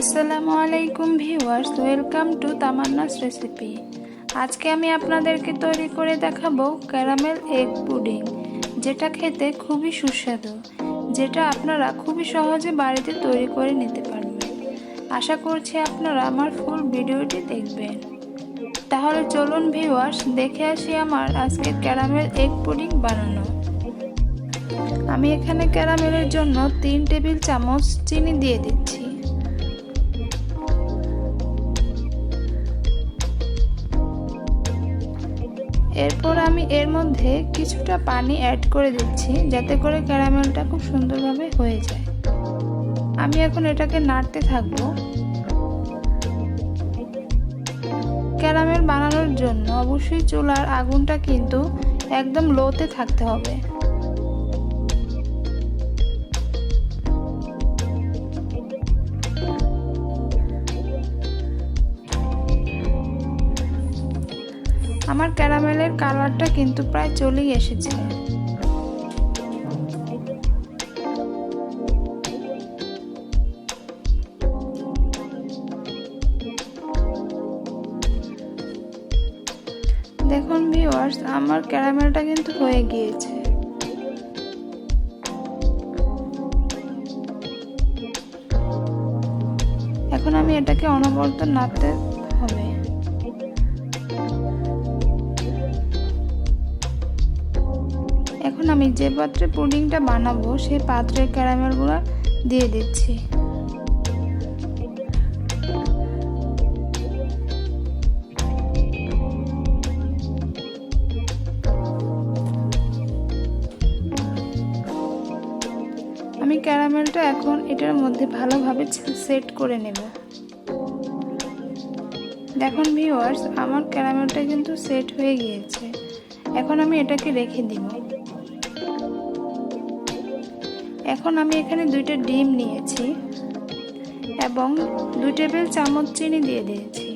আসসালামু আলাইকুম viewers, welcome to Tamanna's recipe. আজকে আমি আপনাদেরকে তৈরি করে দেখাবো ক্যারামেল এগ পুডিং, যেটা খেতে খুবই সুস্বাদু, যেটা আপনারা খুবই সহজে বাড়িতে তৈরি করে নিতে পারবেন। আশা করছি আপনারা আমার ফুল ভিডিওটি দেখবেন। তাহলে চলুন ভিউয়ার্স, দেখে আসি আমার আজকে ক্যারামেল এগ পুডিং বানানো। আমি এখানে ক্যারামেলের জন্য তিন টেবিল চামচ চিনি দিয়ে দিচ্ছি। এরপর আমি এর মধ্যে কিছুটা পানি অ্যাড করে দিচ্ছি, যাতে করে ক্যারামেলটা খুব সুন্দরভাবে হয়ে যায়। আমি এখন এটাকে নাড়তে থাকব। ক্যারামেল বানানোর জন্য অবশ্যই চুলার আগুনটা কিন্তু একদম লোতে থাকতে হবে। আমার ক্যারামেলের কালারটা কিন্তু প্রায় চলেই এসেছে। দেখুন ভিউয়ার্স আমার ক্যারামেলটা কিন্তু হয়ে গিয়েছে। এখন আমি এটাকে অনবরত নাড়তে হবে। আমি যে পাত্রে পুডিংটা বানাবো সেই পাত্রে ক্যারামেলগুলো দিয়ে দিচ্ছি। আমি ক্যারামেলটা এখন এটার মধ্যে ভালোভাবে সেট করে নেব। দেখুন ভিউয়ার্স, আমার ক্যারামেলটা কিন্তু সেট হয়ে গিয়েছে। এখন আমি এটাকে রেখে দিব। এখন আমি এখানে দুইটা ডিম নিয়েছি এবং দুই টেবিল চামচ চিনি দিয়ে দিয়েছি।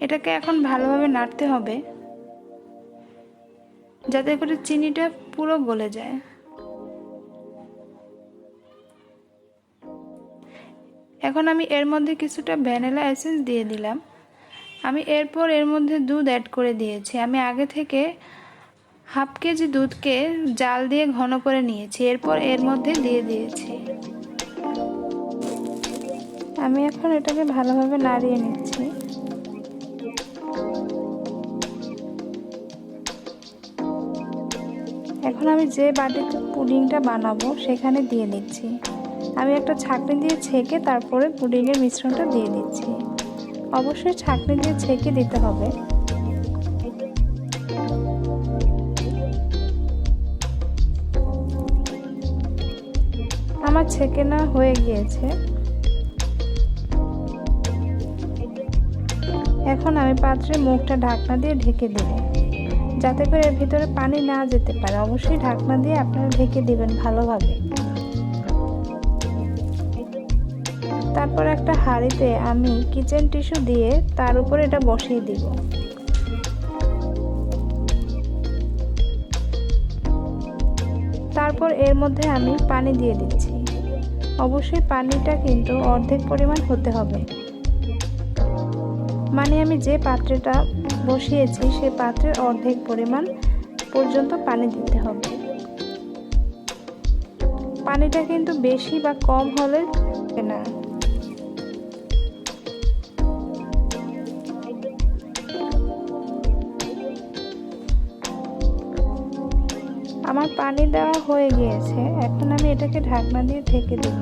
এটাকে এখন ভালোভাবে নাড়তে হবে যাতে করে চিনিটা পুরো গলে যায়। এখন আমি এর মধ্যে কিছুটা ভ্যানিলা এসেন্স দিয়ে দিলাম। আমি এরপর এর মধ্যে দুধ অ্যাড করে দিয়েছি। আমি আগে থেকে হাফ কেজি দুধকে জাল দিয়ে ঘন করে নিয়েছি, এরপর এর মধ্যে দিয়ে দিয়েছি। আমি এখন এটাকে ভালোভাবে নাড়িয়ে নিচ্ছি। এখন আমি যে বাটিতে পুডিংটা বানাবো সেখানে দিয়ে দিচ্ছি। আমি একটা ছাঁকনি দিয়ে ছেঁকে তারপরে পুডিংয়ের মিশ্রণটা দিয়ে দিচ্ছি। অবশ্যই ছাঁকনি দিয়ে ছেঁকে দিতে হবে। আমার ছেঁকে না হয়ে গিয়েছে। এখন আমি পাত্রে মুখটা ঢাকনা দিয়ে ঢেকে দেব। যাতে করে এর ভিতরে পানি না যেতে পারে। অবশ্যই ঢাকনা দিয়ে আপনারা ঢেকে দিবেন ভালোভাবে। তারপর একটা হাঁড়িতে আমি কিচেন টিস্যু দিয়ে তার উপর এটা বসিয়ে দিব। তারপর এর মধ্যে আমি পানি দিয়ে দিচ্ছি। অবশ্যই পানিটা কিন্তু অর্ধেক পরিমাণ হতে হবে। মানে আমি যে পাত্রেটা বসিয়েছি, সে পাত্রের অর্ধেক পরিমাণ পর্যন্ত পানি দিতে হবে। পানিটা কিন্তু বেশি বা কম হলে না। আমার পানি দেওয়া হয়ে গিয়েছে, এখন আমি এটাকে ঢাকনা দিয়ে ঢেকে দেব।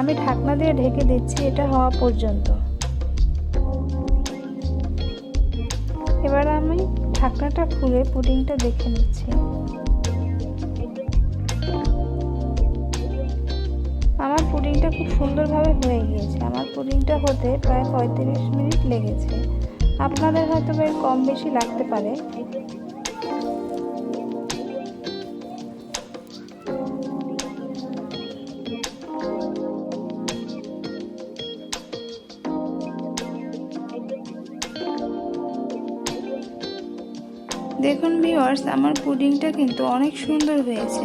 আমি ঢাকনা দিয়ে ঢেকে দিচ্ছি এটা হওয়া পর্যন্ত। এবার আমি ঢাকনাটা খুলে পুডিংটা দেখে নিচ্ছি। আমার পুডিংটা খুব সুন্দরভাবে হয়ে গিয়েছে। আমার পুডিংটা হতে প্রায় পঁয়ত্রিশ মিনিট লেগেছে। আপনাদের হয়তো এর কম বেশি লাগতে পারে। দেখুন ভিওয়ার্স আমার পুডিংটা কিন্তু অনেক সুন্দর হয়েছে।